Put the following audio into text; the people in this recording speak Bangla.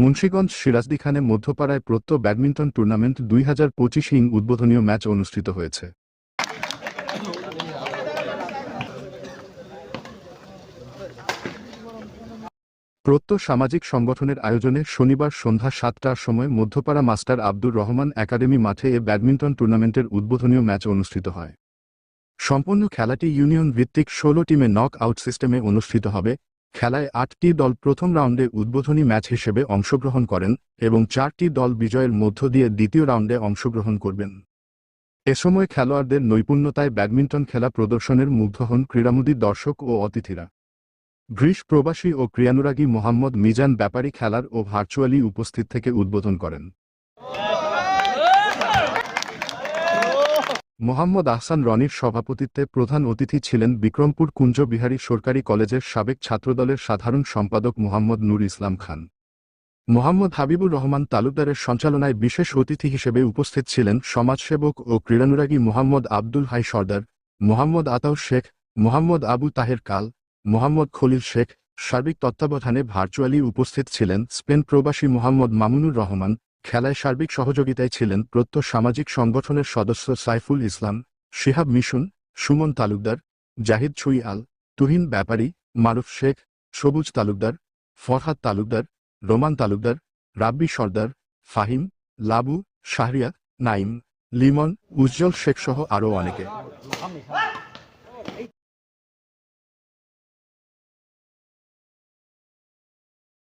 মুন্সীগঞ্জ সিরাজদিখানে মধ্যপাড়ায় প্রত্য ব্যাডমিন্টন টুর্নামেন্ট দুই হাজার পঁচিশ ইং উদ্বোধনীয় ম্যাচ অনুষ্ঠিত হয়েছে। প্রত্য সামাজিক সংগঠনের আয়োজনে শনিবার সন্ধ্যা সাতটার সময় মধ্যপাড়া মাস্টার আব্দুর রহমান একাডেমি মাঠে এ ব্যাডমিন্টন টুর্নামেন্টের উদ্বোধনীয় ম্যাচ অনুষ্ঠিত হয়। সম্পূর্ণ খেলাটি ইউনিয়ন ভিত্তিক ষোলো টিমে নক আউট সিস্টেমে অনুষ্ঠিত হবে। খেলায় আটটি দল প্রথম রাউন্ডে উদ্বোধনী ম্যাচ হিসেবে অংশগ্রহণ করেন এবং চারটি দল বিজয়ের মধ্য দিয়ে দ্বিতীয় রাউন্ডে অংশগ্রহণ করবেন। এ সময় খেলোয়াড়দের নৈপুণ্যতায় ব্যাডমিন্টন খেলা প্রদর্শনের মুগ্ধ হন ক্রীড়ামোদী দর্শক ও অতিথিরা। গ্রীস প্রবাসী ও ক্রিয়ানুরাগী মোহাম্মদ মিজান ব্যাপারী খেলার ও ভার্চুয়ালি উপস্থিত থেকে উদ্বোধন করেন। মোহাম্মদ আহসান রনির সভাপতিত্বে প্রধান অতিথি ছিলেন বিক্রমপুর কুঞ্জ বিহারী সরকারি কলেজের সাবেক ছাত্রদলের সাধারণ সম্পাদক মোহাম্মদ নূর ইসলাম খান। মোহাম্মদ হাবিবুর রহমান তালুকদারের সঞ্চালনায় বিশেষ অতিথি হিসেবে উপস্থিত ছিলেন সমাজসেবক ও ক্রীড়ানুরাগী মোহাম্মদ আব্দুল হাই সর্দার, মোহাম্মদ আতাউ শেখ, মোহাম্মদ আবু তাহের কাল, মোহাম্মদ খলিল শেখ, সার্বিক তত্ত্বাবধানে ভার্চুয়ালি উপস্থিত ছিলেন স্পেন প্রবাসী মোহাম্মদ মামুনুর রহমান খেলায় সার্বিক সহযোগিতায় ছিলেন প্রত্য সামাজিক সংগঠনের সদস্য সাইফুল ইসলাম, শিহাব মিশুন, সুমন তালুকদার, জাহিদ ছুই আল, তুহিন ব্যাপারী, মারুফ শেখ, সবুজ তালুকদার, ফরহাদ তালুকদার, রোমান তালুকদার, রাব্বি সর্দার, ফাহিম, লাবু, শাহরিয়া নাইম লিমন, উজ্জ্বল শেখ সহ আরও অনেকে।